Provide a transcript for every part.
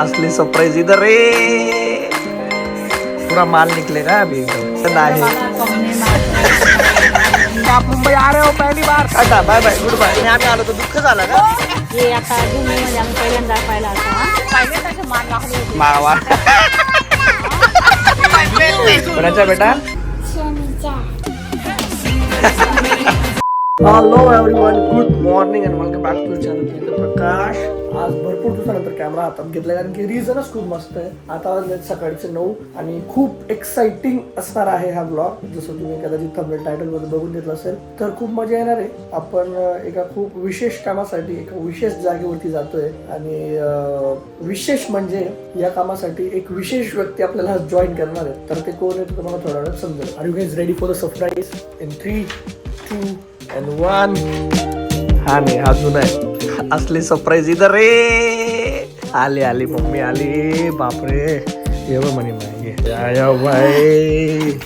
असली सरप्राईज इधर रे. पूरा माल निकलेगा अभी. एकदम तर नाही मुंबई आ रहे हो पहली बार. Tata bye bye good bye आणि आम्ही आलो तर दुःख झालं का? हे आता भूमीमध्ये आम्ही पहिल्यांदा पाहिला होता. पहिल्यांदा मान लागले होते मावा. कोणाचा बेटा. Hello everyone good morning and welcome back to channel Prakash. आज भरपूर दिवसानंतर कॅमेरा हातात घेतला कारण की रिझनच खूप मस्त आहे. आता वाजले सकाळचे नऊ आणि खूप एक्साइटिंग असणार आहे हा ब्लॉग जसं तुम्ही कदाचित थंबनेल टायटलमध्ये बघून घेतलं असेल तर खूप मजा येणार आहे. आपण एका खूप विशेष कामासाठी एका विशेष जागेवरती जातोय आणि विशेष म्हणजे या कामासाठी एक विशेष व्यक्ती आपल्याला जॉईन करणार आहे. तर ते कोण आहे तुम्हाला थोड्या वेळात समजेल. Are you guys ready for the surprise in three two and one हा नाही हा जुना आहे. असली सरप्राईज इधर रे. आली आली मम्मी आली. बापरे. ये म्हणे मागे या. बाई.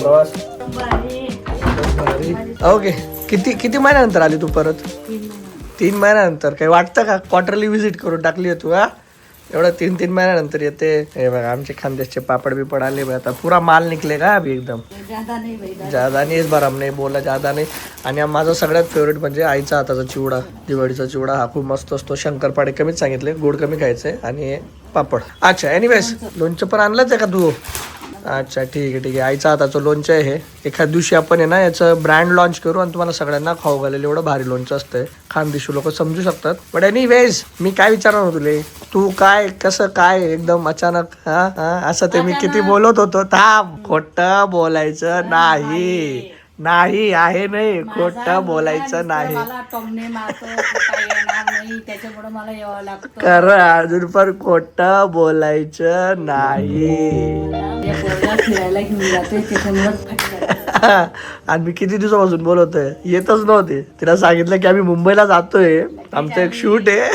प्रवास? ओके. किती किती महिन्यानंतर आली तू परत? तीन महिन्यानंतर. काही वाटतं का? क्वार्टरली व्हिजिट करून टाकली आहे तू हा? एवढं तीन तीन महिन्यानंतर येते. हे बघा आमचे खानदेशचे पापड बिपड आले बघ आता पुरा माल निघले का अभी एकदम. ज्यादा नाही बाई ज्यादा. नाही बरं नाही बोला ज्यादा नाही. आणि माझा सगळ्यात फेवरेट म्हणजे आईचा हाताचा चिवडा दिवाळीचा चिवडा हा खूप मस्त असतो. शंकरपाडे कमीच सांगितले गोड कमी खायचे आणि पापड. अच्छा एनिवेज लोणचं पण आणलंच आहे का तू अच्छा ठीक आहे ठीक आहे. आईचा हाताचं लोणचं आहे हे. एखाद दिवशी आपण आहे ना याचं ब्रँड लॉन्च करू आणि तुम्हाला सगळ्यांना खाऊ घालेलं. एवढं भारी लोणचं असतंय. खानदेशी लोक समजू शकतात. बट एनी वेज मी काय विचारणार होतो तुले? तू काय कसं काय एकदम अचानक हा हा असं ते मी किती बोलत होतो. थांब खोटं बोलायचं नाही. नाही आहे नाही. खोटं बोलायचं नाही. मला टोमणे मारतो काय येणार नाही त्याच्यामुळे मला यावं लागतं. खरं अजून पण खोटं बोलायचं नाही. या पोरगा फिरायला घेऊन जातोय त्याच्यामुळे फटका आणि मी किती दिवसापासून बोलवतोय येतच नव्हते. तिला सांगितलं की आम्ही मुंबईला जातोय. आमचं एक शूट आहे.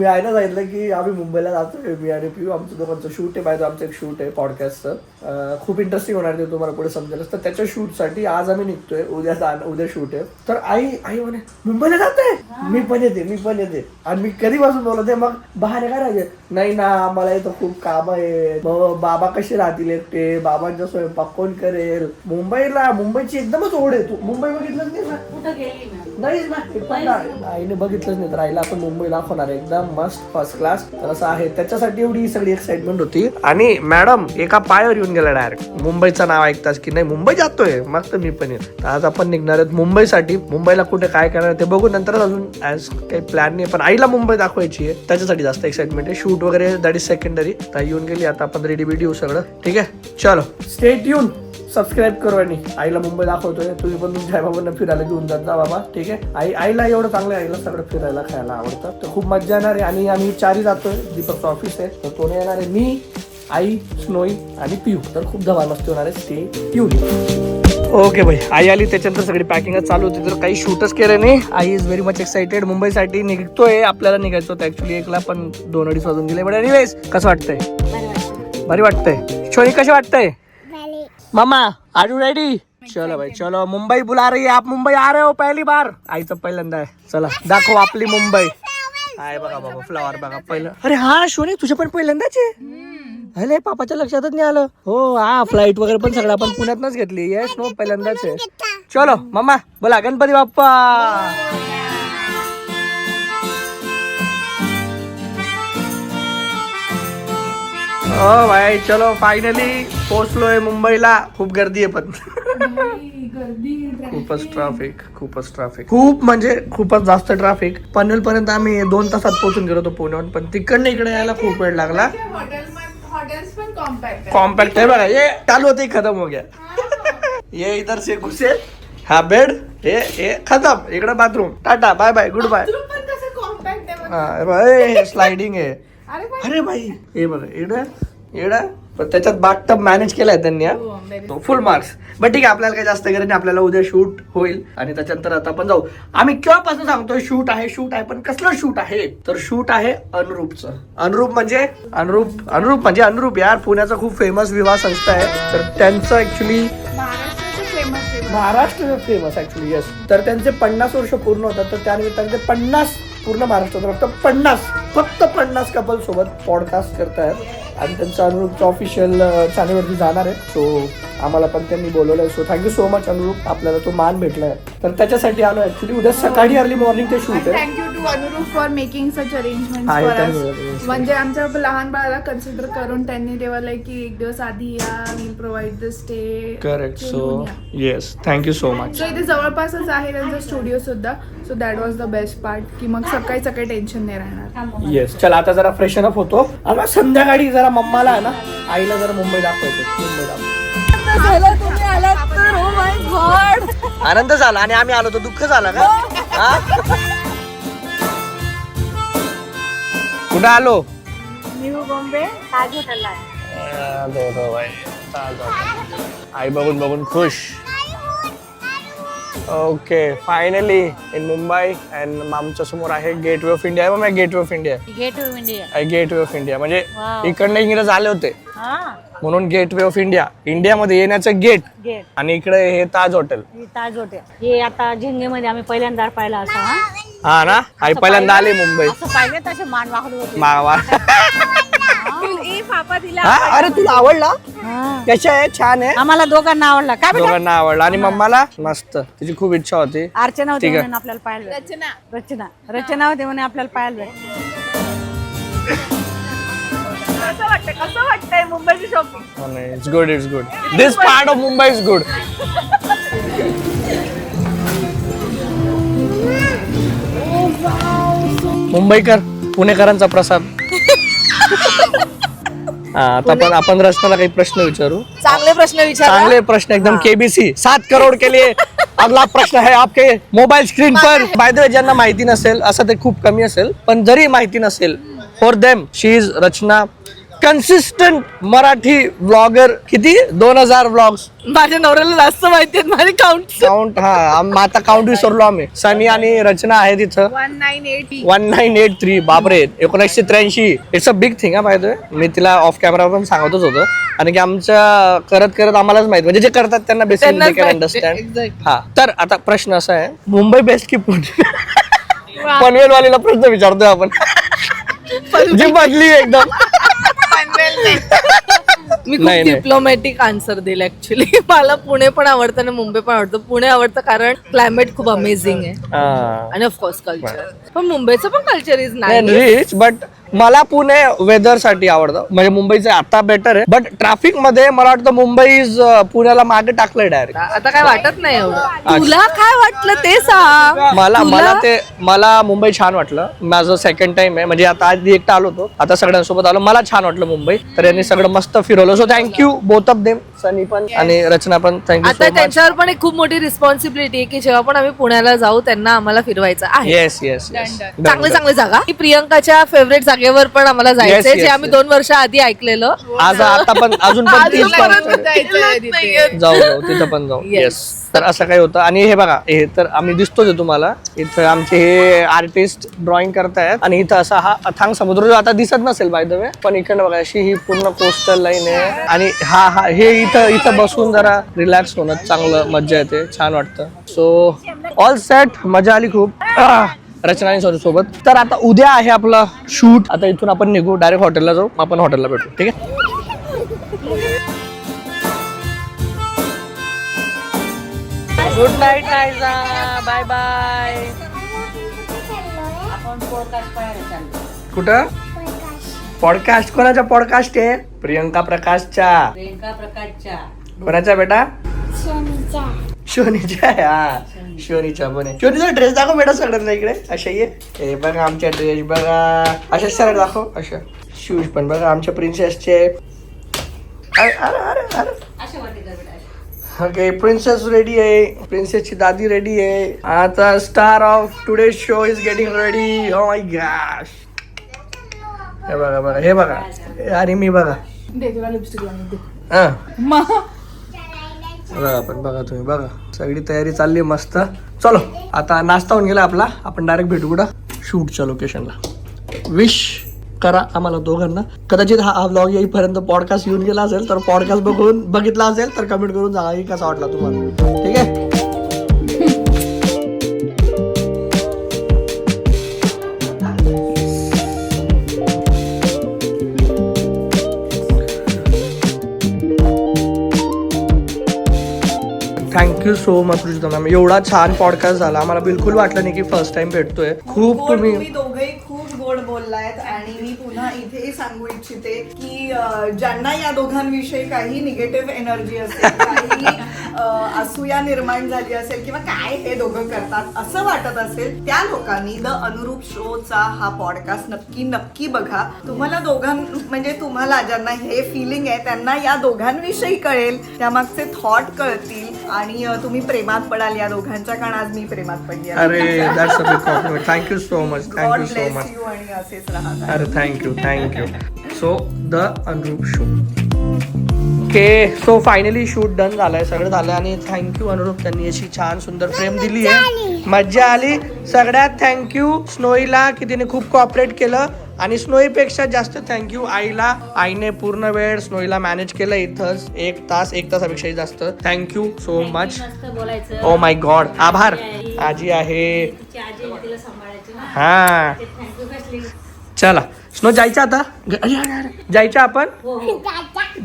मी आईला सांगितलं की आम्ही मुंबईला जातोय. मी आणि पिऊ आमचं दोघांचं शूट आहे. पाहिजे आमचं एक शूट आहे पॉडकास्टचं खूप इंटरेस्टिंग होणार ते तुम्हाला पुढे समजेल तर त्याच्या शूटसाठी आज आम्ही निघतोय. उद्या जा- उद्या शूट आहे. तर आई आई म्हणे मुंबईला जातोय? मी पण येते मी पण येते. आणि मी कधीपासून बोलते मग बहाणे काय राहायचे नाही ना आम्हाला इथं खूप काम आहे बाबा कसे राहतील एकटे? बाबांचा स्वयंपाक कोण करेल? मुंबईला मुंबईची एकदमच ओढ आहे तू. मुंबई बघितलंच नाही ना? कुठं गेली ना नाहीच नाही. आईने बघितलंच नाही तर आईला आपण मुंबई दाखवणार. एकदम मस्त फर्स्ट क्लास तर असं आहे. त्याच्यासाठी एवढी सगळी एक्साइटमेंट होती. आणि मॅडम एका पायावर येऊन गेला डायरेक्ट मुंबईचं नाव ऐकताच की नाही मुंबई जातोय. मग तर मी पण येत आज आपण निघणार आहेत मुंबईसाठी. मुंबईला कुठे काय करणार ते बघू. नंतर अजून ऍज काही प्लॅन नाही पण आईला मुंबई दाखवायची आहे. त्याच्यासाठी जास्त एक्साइटमेंट आहे. शूट वगैरे दॅट इज सेकंडरी तर येऊन गेली. आता आपण रेडी बिडी होऊ सगळं. ठीक आहे? चलो. स्टेट येऊन सबस्क्राईब करू आणि आईला मुंबई दाखवतोय. तुम्ही पण तुमच्या आई बाबांना फिरायला घेऊन जात जा बाबा. ठीक आहे? आई आईला एवढं चांगलं आहे, आईला सगळं फिरायला खायला आवडतं. तर खूप मजा येणार आहे आणि आम्ही चारी जातोय. दीपकचं ऑफिस आहे. तर तो नाही येणार आहे? मी आई स्नोई आणि पियू. तर खूप धमाल मस्ती होणार आहे. स्टे ट्यून ओके भाई. आई आली त्याच्यानंतर सगळी पॅकिंगच चालू होती. तर काही शूटच केलं नाही. आई इज व्हेरी मच एक्साइटेड मुंबईसाठी निघतोय. आपल्याला निघायचं होतं ऍक्च्युली एकला पण दोन अडीच वाजून गेले. बट एनिवेज कसं वाटतंय? बरी वाटतंय. शोनी कशी वाटतंय? मामा आर यू रेडी चलो भाई चलो मुंबई बुला रही है आप मुंबई आ रहे हो पहली बार? आईचं पहिल्यांदा आहे. चला दाखव आपली मुंबई. आहे बघा बाबा फ्लॉवर बघा पहिलं. अरे हा शोनी तुझ्या पण पहिल्यांदाच आहे? अरे पापाच्या लक्षातच नाही आलं. हो हा फ्लाईट वगैरे पण सगळं आपण पुण्यातनच घेतली. येस नो पहिल्यांदाच आहे. चलो मम्मा बोला गणपती बाप्पा. ओ भाई चलो फायनली पोहोचलोय मुंबईला. खूप गर्दी आहे पण. खूपच ट्रॅफिक खूपच ट्रॅफिक खूप म्हणजे खूपच जास्त ट्रॅफिक पनवेल पर्यंत आम्ही दोन तासात पोहोचून गेलो होतो पुण्याहून पण तिकडनं इकडे यायला खूप वेळ लागला. हॉटेल्स पण कॉम्पॅक्ट आहे कॉम्पॅक्ट आहे बघा ये चालू होते खतम हो गया. ये इधर से घुसे. हा बेड. हे हे खतम. इकडे bathroom tata bye bye goodbye bathroom पण कसं कॉम्पॅक्ट आहे बघ. हा भाई स्लाइडिंग आहे. अरे भाई हे बघा एडा एडा पण त्याच्यात बाथटब मॅनेज केलाय त्यांनी फुल मार्क्स बट ठीक आहे आपल्याला काही जास्त गरज नाही आपल्याला उद्या शूट होईल. आणि त्याच्यानंतर आता आपण जाऊ. आम्ही केव्हापासून सांगतोय शूट आहे शूट आहे पण कसलं शूट आहे? तर शूट आहे अनुरूपचं. अनुरूप म्हणजे? अनुरूप अनुरूप म्हणजे अनुरूप यार. पुण्याचा खूप फेमस विवाह संस्था आहे. तर त्यांचं actually Maharashtra famous actually yes तर त्यांचे पन्नास वर्ष पूर्ण होतात. तर त्यानिमित्ताने ते पन्नास पूर्ण महाराष्ट्रात फक्त पन्नास फक्त पन्नास कपल सोबत पॉडकास्ट करतायत. आणि त्यांचं अनुरूपचं ऑफिशियल चॅनलवरती जाणार आहे. सो आम्हाला पण त्यांनी बोलवलंय. So thank you so much Anurup. आपल्याला तो मान भेटलाय. तर त्याच्यासाठी आलो ऍक्च्युली उद्या सकाळी अर्ली मॉर्निंग ते शूट आहे. Thank you to Anurup for making such arrangement आहे, फॉर thank you. म्हणजे आमच्या लहान बाळाला कन्सिडर करून त्यांनी तेव्हा लाईक की एक दिवस आधी या will provide the stay correct so yes thank you so much so इथे जवळपासच आहे त्यांचा स्टुडिओ सुद्धा. So that was the best part की मग सकाळी सकाळी टेन्शन नाही राहणार. येस चला आता जरा फ्रेशन अप होतो. आणि मग संध्याकाळी जरा मम्माला आहे ना आईला जरा मुंबई दाखवायचं मुंबई दाखवायचं तुम्ही आलात तर oh. आनंद झाला आणि आम्ही आलो तर दुःख झालं का? हा? कुठं आलो? न्यू बॉम्बे ताज हॉटेलला आहे आई बघून बघून खुश. Okay finally in Mumbai and आमच्यासमोर आहे गेट वे ऑफ इंडिया मग gateway of India gate of India gateway of India म्हणजे Wow. इकडनं इंग्रज आले होते. हा. म्हणून गेट वे ऑफ इंडिया इंडियामध्ये येण्याचं गेट गेट आणि इकडे हे ताज हॉटेल हे ताज हॉटेल हे आता झिंगेमध्ये आम्ही पहिल्यांदा पाहिलं असं हा. हा ना? आई पहिल्यांदा आले मुंबई असं पाहिले तसे मान होते. मावा हा? अरे तुला आवडला? हा. कशा आहे छान आहे आम्हाला दोघांना आवडला. काय बेटा? दोघांना आवडला. आणि मम्माला? मस्त. तिची खूप इच्छा होती. अर्चना होती ठीक आहे. म्हणून आपल्याला पाहायला भेटलं. रचना. रचना. रचना होती म्हणून आपल्याला पाहायला भेटलं. कसं वाटतंय? कसं वाटतंय मुंबईची shopping it's good it's good this part of Mumbai is good मुंबईकर पुणेकरांचा प्रसाद आता पण आपण रचनाला काही प्रश्न विचारू. चांगले प्रश्न विचार. चांगले प्रश्न एकदम केबीसी सात करोड के लिए अगला प्रश्न है आपके मोबाईल स्क्रीन पर. बाय द वे ज्यांना माहिती नसेल असं ते खूप कमी असेल पण जरी माहिती नसेल for them she is Rachana consistent Marathi blogger किती? दोन हजार ब्लॉग्स माझ्या नवऱ्याला जास्त माहिती आहेत माझे काउंट काउंट हा आम- आता काउंट विसरलो आम्ही. सनी आणि रचना आहे तिथं. One nine eight one nine eight three बापरे एकोणीसशे त्र्याऐंशी. इट्स अ बिग थिंग हा पाहिजे मी तिला ऑफ कॅमेरा पण सांगतच होतं. आणि की आमच्या करत करत आम्हालाच माहिती म्हणजे जे करतात त्यांना बेसिक माहिती, अंडरस्टँड. हा तर आता प्रश्न असा आहे मुंबई बेस्ट की पुणे? पनवेल वालीला प्रश्न विचारतोय आपण. जी बदली एकदम. मी खूप नाही, नाही. डिप्लोमॅटिक आन्सर दिला ऍक्च्युली मला पुणे पण आवडतं आणि मुंबई पण आवडतं. पुणे आवडतं कारण क्लायमेट खूप अमेझिंग आहे. हा. आणि ऑफकोर्स कल्चर पण मुंबईचं पण कल्चर इज नाही रिच बट मला पुणे वेदरसाठी आवडतं. म्हणजे मुंबईचं आता बेटर आहे. बट ट्रॅफिकमध्ये मला वाटतं मुंबई पुण्याला मागे टाकलंय डायरेक्ट आता काय वाटत नाही एवढं? तुला काय वाटलं ते सांग. मला मला ते मला मुंबई छान वाटलं. माझं सेकंड टाइम आहे. म्हणजे आता आधी एकटा आलो होतो. आता सगळ्यांसोबत आलो. मला छान वाटलं मुंबई. तर यांनी सगळं मस्त फिरवलं. So thank you both of them Sunny पण आणि रचना पण. थँक्यू आता सो मच त्यांच्यावर पण एक खूप मोठी रिस्पॉन्सिबिलिटी आहे की जेव्हा पण आम्ही पुण्याला जाऊ त्यांना आम्हाला फिरवायचं आहे. येस येस येस चांगले चांगले जागा. की प्रियंकाच्या फेवरेट जागेवर पण आम्हाला जायचंय yes, जे आम्ही yes. दोन वर्ष आधी ऐकलेलं. आज आता पण अजून पण जाऊ जाऊ तिथं पण जाऊ. Yes. येस तर असं काही होतं. आणि हे बघा हे तर आम्ही दिसतोच आहे तुम्हाला. इथं आमचे हे आर्टिस्ट ड्रॉइंग करतायत. आणि इथं असा हा अथांग समुद्र जो आता दिसत नसेल बाय द वे पण इकडे बघा अशी ही पूर्ण कोस्टल लाईन आहे. आणि हा हा हे इथं इथं बसून जरा रिलॅक्स होणं चांगलं मज्जा येते छान वाटतं. सो ऑल सेट मजा आली खूप. रचना सोनू सोबत. तर आता उद्या आहे आपला शूट आता इथून आपण निघू डायरेक्ट हॉटेलला जाऊ. आपण हॉटेलला भेटू ठीक आहे? गुड नाईट नाईजा बाय बाय कुठं? पॉडकास्ट कोणाचा पॉडकास्ट आहे? प्रियंका प्रकाशच्या. प्रियंका प्रकाशच्या. कोणाचा बेटा? शोनीच्या हा. शोनीच्या पण आहे शोनीचा ड्रेस दाखव बेटा सगळ्यांना इकडे. अशा ये. हे बघा आमच्या ड्रेस बघा. अशा सगळं दाखव अशा. शूज पण बघा आमच्या प्रिन्सेसचे अरे अरे ओके प्रिन्सेस रेडी आहे प्रिन्सेसची दादी रेडी आहे. आता star of today show is getting ready oh my gosh हे बघा बघा हे बघा. आणि मी बघा. दे तुला लिपस्टिक लावून दे. हा. बघा पण बघा तुम्ही बघा. सगळी तयारी चालली मस्त. चलो आता नाश्ता होऊन गेला आपला. आपण डायरेक्ट भेटू कुठं? शूटच्या लोकेशनला विश करा आम्हाला दोघांना. कदाचित हा ब्लॉग येईपर्यंत पॉडकास्ट येऊन गेला असेल तर पॉडकास्ट बघून बघितला असेल तर कमेंट करून सांगा की कसा वाटला तुम्हाला. ठीक आहे? Thank you so much Ruchita ma'am एवढा छान पॉडकास्ट झाला. आम्हाला बिलकुल वाटलं नाही की फर्स्ट टाइम भेटतोय. खूप तुम्ही दोघेही खूप गोड बोललायत आणि मी पुन्हा इथेही सांगू इच्छिते की अं, ज्यांना या दोघांविषयी काही निगेटिव्ह एनर्जी असेल काही अं, असूया निर्माण झाली असेल किंवा काय हे दोघं करतात असं वाटत असेल त्या लोकांनी द अनुरूप शोचा हा पॉडकास्ट नक्की नक्की बघा. तुम्हाला दोघां म्हणजे तुम्हाला ज्यांना हे फिलिंग आहे त्यांना या दोघांविषयी कळेल. त्यामागचे थॉट कळतील. आणि तुम्ही प्रेमात पडाल या दोघांच्या कारण आज मी प्रेमात पडली. अरे that's a big compliment thank you so much thank you so much you आणि असेच राहा अरे thank you thank you so the Anurup show okay so finally shoot done झालंय सगळं झालं आणि थँक्यू अनुरूप त्यांनी अशी छान सुंदर फ्रेम दिली आहे मज्जा आली. सगळ्यात थँक्यू स्नोईला की तिने खूप कॉपरेट केलं. आणि स्नोईपेक्षा जास्त थँक्यू आईला. आईने पूर्ण वेळ स्नोईला मॅनेज केलं इथंच. एक तास एक तासापेक्षाही जास्त. Thank you so much oh my god आभार. आजी आहे. हा. चला. स्नो जायचं आता. जायचं आपण? हो हो.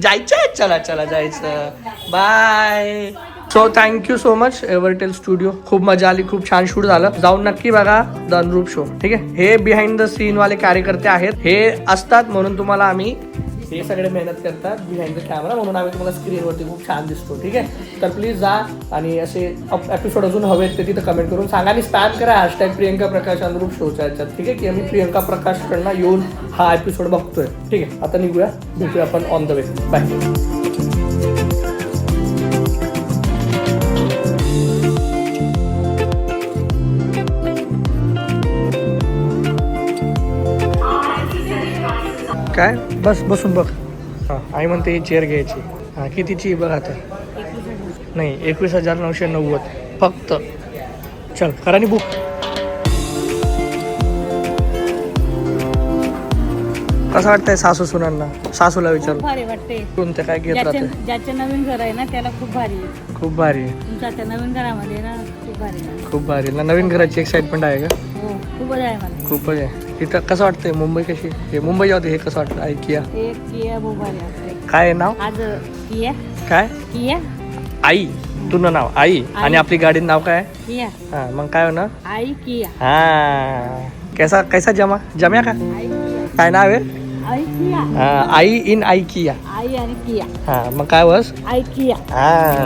जायचं चला चला जायचं. Bye so thank you so much Evertell studio खूप मजा आली खूप छान शूट झालं. जाऊन नक्की बघा द अनुरूप शो ठीक आहे? हे बिहाइंड द सीन वाले कार्यकर्ते आहेत. हे असतात म्हणून तुम्हाला आम्ही हे सगळे मेहनत करतात बिहाइंड द कॅमेरा म्हणून आम्ही तुम्हाला स्क्रीनवरती खूप छान दिसतो. ठीक आहे? तर प्लीज जा आणि असे एपिसोड अजून हवेत ते तिथं कमेंट करून सांगा आणि स्पॅम करा हॅशटॅग प्रियंका प्रकाश अनुरूप शोच्या याच्यात ठीक आहे? की आम्ही प्रियंका प्रकाशकडनं येऊन हा एपिसोड बघतोय. ठीक आहे? आता निघूया. भेटूया आपण ऑन द वे बाय काय? बस बसून बघ. हां आई म्हणते ही चेअर घ्यायची. हां कितीची बघ आता? नाही एकवीस हजार नऊशे नव्वद. फक्त. चल करानी बुक कसं वाटतंय सासू सुनांना? सासूला विचार. भारी वाटते कोणते काय घेत ज्याचे राहते ज्याचे नवीन घर आहे ना त्याला खूप भारी आहे. खूप भारी आहे. तुमच्या त्या नवीन घरामध्ये ना खूप भारी आहे. खूप भारी आहे. ना नवीन घराची एक्साइटमेंट आहे का? खूप बरं आहे मला. खूपच आहे. तिथं कसं वाटतंय मुंबई कशी? हे मुंबई जाऊ दे हे कसं वाटतं ऐकिया. एक किया आहे काय आहे नाव? आज किया. काय? किया. आई. तुझं नाव आई. आणि आपली गाडीचं नाव काय? आहे? किया. हा मग काय होणार? आई किया. हा. कैसा कैसा जमा? जम्या का? आई किया. काय नाव आहे? आई किया. हा, आई इन आई किया. आई आणि किया. हा मग काय बस आई किया. हा.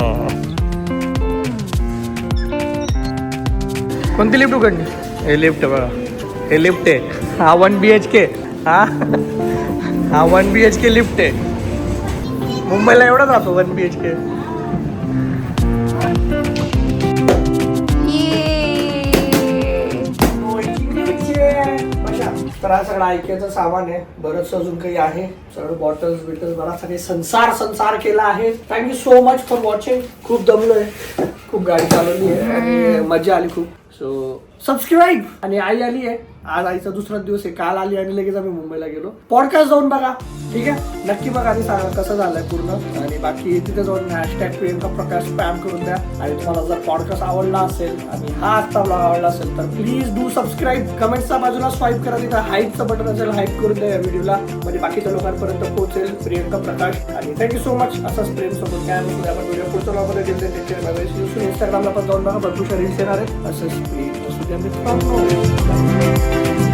कोणती लिफ्ट उघडली? हे लिफ्ट बघा. हे लिफ्ट आहे. हा वन बी एच के हा? हा one B H K lift आहे. मुंबईला एवढा जातो वन बी एच के तर हा सगळा ऐकायचं सामान आहे. बरंच अजून काही आहे. सगळं बॉटल्स बिटल्स बराचसा काही संसार संसार केला आहे. Thank you so much for watching खूप दमलोय. खूप गाडी चालवली आहे. आणि मजा आली खूप. सो सबस्क्राईब आणि आई आली आहे. आज आईचा दुसरा दिवस आहे. काल आली आणि लगेच आम्ही मुंबईला गेलो. पॉडकास्ट जाऊन बघा. ठीक आहे? नक्की बघा आधी सांगा कसं झालंय पूर्ण. आणि बाकी तिथे जाऊन हॅशटॅग प्रियंका प्रकाश स्पॅम करून द्या. आणि तुम्हाला जर पॉडकास्ट आवडला असेल आणि हा आजचा ब्लॉग आवडला असेल तर प्लीज डू सबस्क्राईब कमेंटच्या बाजूला स्वाईप करा. तिथं हाईपचं बटन असेल हाईप करून द्या या व्हिडिओला म्हणजे बाकीच्या लोकांपर्यंत पोहोचेल प्रियंका प्रकाश. आणि थँक्यू सो मच असंच प्रेम सोबत काय म्हणून आपण व्हिडिओ पुढच्या ब्लॉगमध्ये इंस्टाग्रामला पण जाऊन बघा. भरपूर रील्स येणार आहेत. असंच प्लीज programa espanhol.